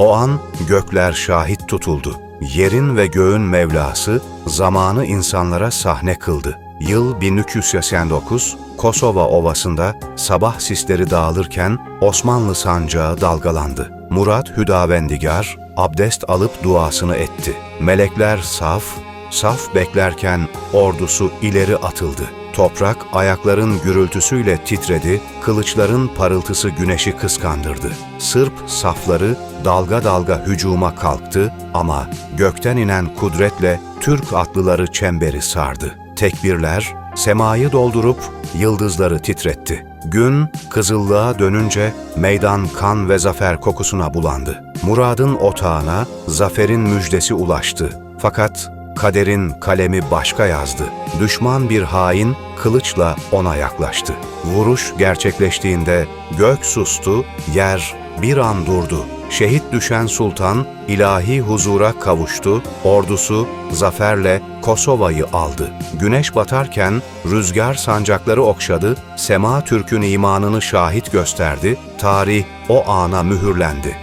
O an gökler şahit tutuldu. Yerin ve göğün Mevlası zamanı insanlara sahne kıldı. Yıl 1389, Kosova Ovası'nda sabah sisleri dağılırken Osmanlı sancağı dalgalandı. Murat Hüdavendigar abdest alıp duasını etti. Melekler saf, saf beklerken ordusu ileri atıldı. Toprak ayakların gürültüsüyle titredi, kılıçların parıltısı güneşi kıskandırdı. Sırp safları dalga dalga hücuma kalktı ama gökten inen kudretle Türk atlıları çemberi sardı. Tekbirler semayı doldurup yıldızları titretti. Gün kızıllığa dönünce meydan kan ve zafer kokusuna bulandı. Murad'ın otağına zaferin müjdesi ulaştı. Fakat kaderin kalemi başka yazdı. Düşman bir hain kılıçla ona yaklaştı. Vuruş gerçekleştiğinde gök sustu, yer bir an durdu. Şehit düşen sultan ilahi huzura kavuştu, ordusu zaferle Kosova'yı aldı. Güneş batarken rüzgar sancakları okşadı, sema Türk'ün imanını şahit gösterdi, tarih o ana mühürlendi.